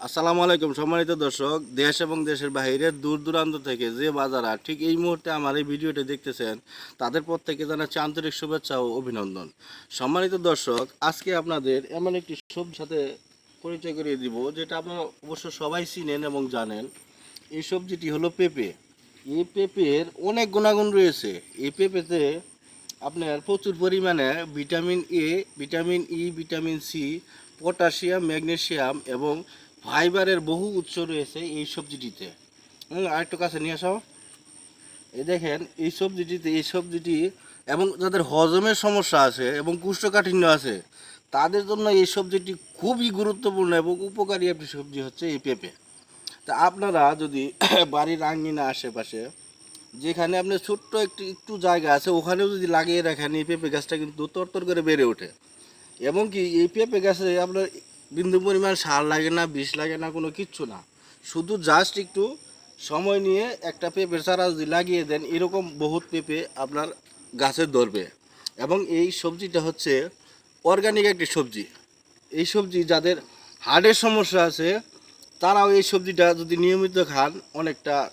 আসসালামু আলাইকুম সম্মানিত দর্শক, দেশ এবং দেশের বাইরের দূর দূরান্ত থেকে যে বাজারা ঠিক এই মুহূর্তে আমার এই ভিডিওটি দেখতেছেন, তাদের প্রত্যেকে জানাচ্ছি আন্তরিক শুভেচ্ছা ও অভিনন্দন। সম্মানিত দর্শক, আজকে আপনাদের এমন একটি সবজির সাথে পরিচয় করিয়ে দিব, যেটা আপনারা অবশ্য সবাই চিনেন এবং জানেন। এই সবজিটি হলো পেঁপে। এই পেঁপের অনেক গুণাগুণ রয়েছে। এই পেঁপেতে আপনার প্রচুর পরিমাণে vitamin A, vitamin E, vitamin C, potassium magnesium এবং ফাইবারের বহু উৎস রয়েছে এই সবজিটিতে। আরেকটু কাছে নিয়ে আসো। এই দেখেন, এই সবজিটিতে, এই সবজিটি এবং যাদের হজমের সমস্যা আছে এবং কুষ্ঠকাঠিন্য আছে, তাদের জন্য এই সবজিটি খুবই গুরুত্বপূর্ণ এবং উপকারী একটি সবজি হচ্ছে এই পেঁপে। তা আপনারা যদি বাড়ির আঙ্গিনা আশেপাশে, যেখানে আপনার ছোট্ট একটু একটু জায়গা আছে, ওখানেও যদি লাগিয়ে রাখেন, এই পেঁপে গাছটা কিন্তু তরতর করে বেড়ে ওঠে। এবং কি, এই পেঁপে গাছে আপনার বিন্দু পরিমাণ সার লাগে না, বিষ লাগে না, কোনো কিচ্ছু না। শুধু জাস্ট একটু সময় নিয়ে একটা পেঁপের চারা যদি লাগিয়ে দেন, এরকম বহুত পেঁপে আপনার গাছে ধরবে। এবং এই সবজিটা হচ্ছে অর্গানিক একটি সবজি। এই সবজি যাদের হার্টের সমস্যা আছে, তারাও এই সবজিটা যদি নিয়মিত খান, অনেকটা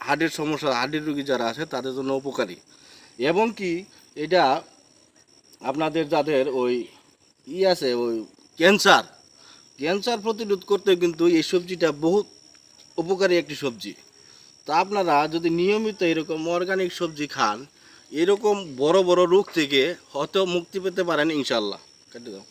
হার্টের সমস্যা হার্টের রুগী যারা আছে, তাদের জন্য উপকারী। এবং কি, এটা আপনাদের যাদের ওই ই আছে, ওই ক্যান্সার ক্যান্সার প্রতিরোধ করতে কিন্তু এই সবজিটা বহুত উপকারী একটি সবজি। তা আপনারা যদি নিয়মিত এরকম অর্গানিক সবজি খান, এরকম বড় বড় রোগ থেকে হয়তো মুক্তি পেতে পারেন ইনশাল্লাহ কেটে দাও।